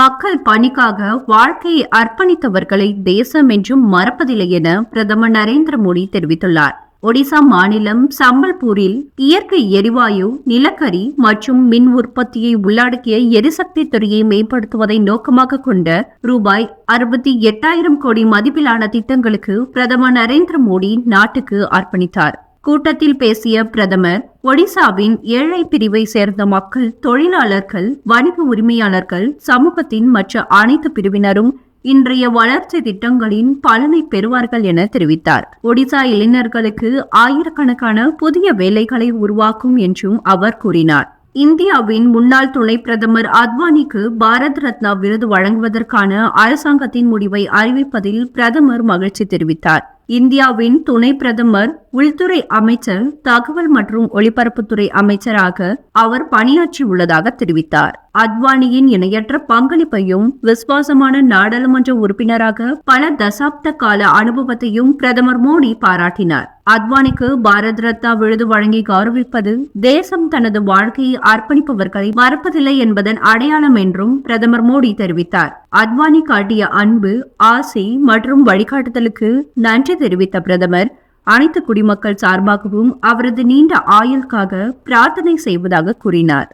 மக்கள் பணிக்காக வாழ்க்கையை அர்ப்பணித்தவர்களை தேசம் என்றும் மறப்பதில்லை என பிரதமர் நரேந்திர மோடி தெரிவித்துள்ளார். ஒடிசா மாநிலம் சம்பல்பூரில் இயற்கை எரிவாயு நிலக்கரி மற்றும் மின் உற்பத்தியை உள்ளடக்கிய எரிசக்தி துறையை மேம்படுத்துவதை நோக்கமாக கொண்ட ரூபாய் அறுபத்தி எட்டாயிரம் கோடி மதிப்பிலான திட்டங்களுக்கு பிரதமர் நரேந்திர மோடி நாட்டுக்கு அர்ப்பணித்தார். கூட்டத்தில் பேசிய பிரதமர் ஒடிசாவின் ஏழை பிரிவை சேர்ந்த மக்கள் தொழிலாளர்கள் வணிக உரிமையாளர்கள் சமூகத்தின் மற்ற அனைத்து பிரிவினரும் இன்றைய வளர்ச்சி திட்டங்களின் பலனை பெறுவார்கள் என தெரிவித்தார். ஒடிசா இளைஞர்களுக்கு ஆயிரக்கணக்கான புதிய வேலைகளை உருவாக்கும் என்றும் அவர் கூறினார். இந்தியாவின் முன்னாள் துணை பிரதமர் அத்வானிக்கு பாரத் ரத்னா விருது வழங்குவதற்கான அரசாங்கத்தின் முடிவை அறிவிப்பதில் பிரதமர் மகிழ்ச்சி தெரிவித்தார். இந்தியாவின் துணை பிரதமர் உள்துறை அமைச்சர் தகவல் மற்றும் ஒலிபரப்புத்துறை அமைச்சராக அவர் பணியாற்றி உள்ளதாக தெரிவித்தார். அத்வானியின் இணையற்ற பங்களிப்பையும் விசுவாசமான நாடாளுமன்ற உறுப்பினராக பல தசாப்த கால அனுபவத்தையும் பிரதமர் மோடி பாராட்டினார். அத்வானிக்கு பாரத் ரத்னா விருது வழங்கி கௌரவிப்பது தேசம் தனது வாழ்க்கையை அர்ப்பணிப்பவர்களை மறப்பதில்லை என்பதன் அடையாளம் என்றும் பிரதமர் மோடி தெரிவித்தார். அத்வானி காட்டிய அன்பு ஆசை மற்றும் வழிகாட்டுதலுக்கு நன்றி தெரிவித்த பிரதமர். அனைத்து குடிமக்கள் சார்பாகவும் அவரது நீண்ட ஆயுளுக்காக பிரார்த்தனை செய்வதாக கூறினார்.